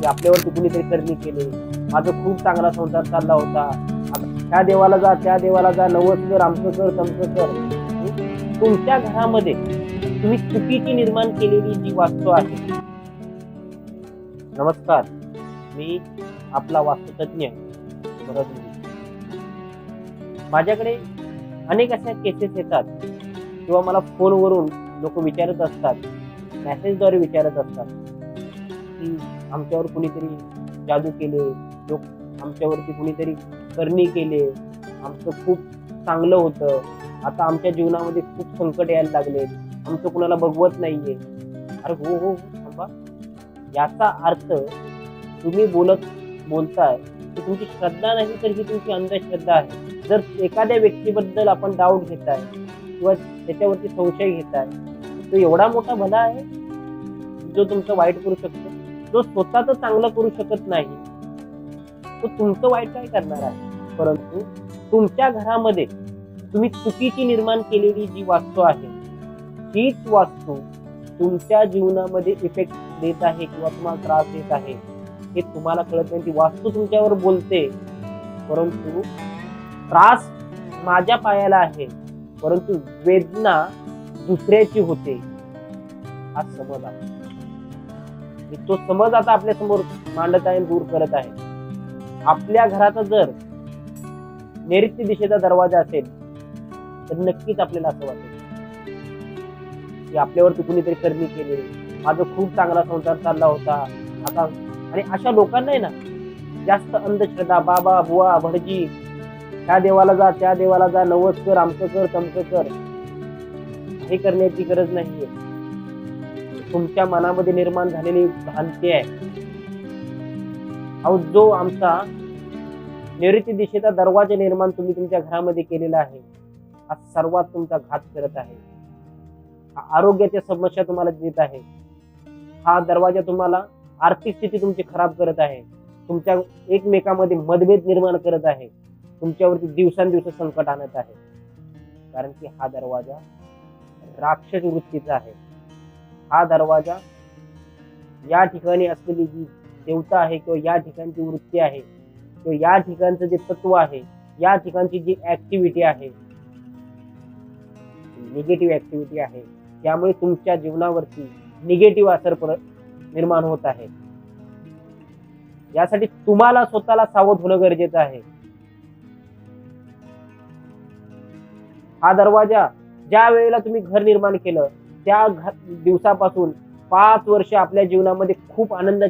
की आपल्यावरती कुणीतरी करणी केले. माझा खूप चांगला संसार चालला होता. त्या देवाला जा त्या देवाला जा नवस कर आमचं कर तमचं कर तुमच्या घरामध्ये तुम्ही चुकीची निर्माण केलेली जी वास्तू आहे. नमस्कार. मी आपला वास्तुतज्ञ माझ्याकडे अनेक अशा केसेस येतात. किंवा मला फोनवरून लोक विचारत असतात. मेसेजद्वारे विचारत असतात. की आमच्यावर कुणीतरी जादू केले लोक आमच्यावरती कुणीतरी करणी केले. आमचं खूप चांगलं होतं. आता आमच्या जीवनामध्ये खूप संकट यायला लागले. आमचं कुणाला बघवत नाहीये. अरे हो हो थांबा. याचा अर्थ तुम्ही बोलत बोलताय की तुमची श्रद्धा नाही तर ही तुमची अंधश्रद्धा आहे. जर एखाद्या व्यक्तीबद्दल आपण डाऊट घेताय किंवा त्याच्यावरती संशय घेताय तो एवढा मोठा भला आहे जो तुमचं वाईट करू शकतो? जो स्वतःच चांगलं करू शकत नाही तो तुमचं वाईट काय करणार आहे. परंतु तुमच्या घरामध्ये तुम्ही चुकीची निर्माण केलेली जी वास्तू आहे तीच वास्तू तुमच्या जीवनामध्ये इफेक्ट देत आहे किंवा तुम्हाला त्रास देत आहे हे तुम्हाला कळत नाही. ती वास्तू तुमच्यावर बोलते परंतु त्रास माझ्या पायाला आहे परंतु वेदना दुसऱ्याची होते हा समज आहे. तो समज आता आपल्यासमोर मांडत आहे आणि दूर करत आहे. आपल्या घराचा जर नैऋत्य दिशेचा दरवाजा असेल तर नक्कीच आपल्याला असं वाटेल की आपल्यावरती कुणीतरी करणी केली. माझा खूप चांगला संसार चालला होता. आता आणि अशा लोकांना आहे ना जास्त अंधश्रद्धा बाबा बुवा भटजी त्या देवाला जा त्या देवाला जा नवस कर आमचं कर तमचं कर. हे करण्याची गरज नाहीये. तुमच्या मनामध्ये निर्माण झालेली भ्रांती आहे. अहो जो आमचा नैऋत्य दिशेचा दरवाजा निर्माण तुम्ही तुमच्या घरामध्ये केलेला आहे हा सर्वात तुमचा घात करत आहे. आरोग्याच्या समस्या तुम्हाला देत आहे. हा दरवाजा तुम्हाला आर्थिक स्थिती तुमची खराब करत आहे. तुमच्या एकमेकामध्ये मतभेद निर्माण करत आहे. तुमच्यावरती दिवसांदिवस संकट आणत आहे. कारण की हा दरवाजा राक्षस वृत्तीचा आहे. हा दरवाजा या ठिकाणी असलेली जी देवता आहे किंवा या ठिकाणची वृत्ती आहे किंवा या ठिकाणचं जे तत्व आहे या ठिकाणची जी ऍक्टिव्हिटी आहे निगेटिव्ह ऍक्टिव्हिटी आहे त्यामुळे तुमच्या जीवनावरती निगेटिव्ह असर निर्माण होत आहे. यासाठी तुम्हाला स्वतःला सावध होणं गरजेचं आहे. हा दरवाजा ज्या वेळेला तुम्ही घर निर्माण केलं त्या घ- दिवसापासून पाच वर्ष आपल्या जीवनामध्ये खूप आनंद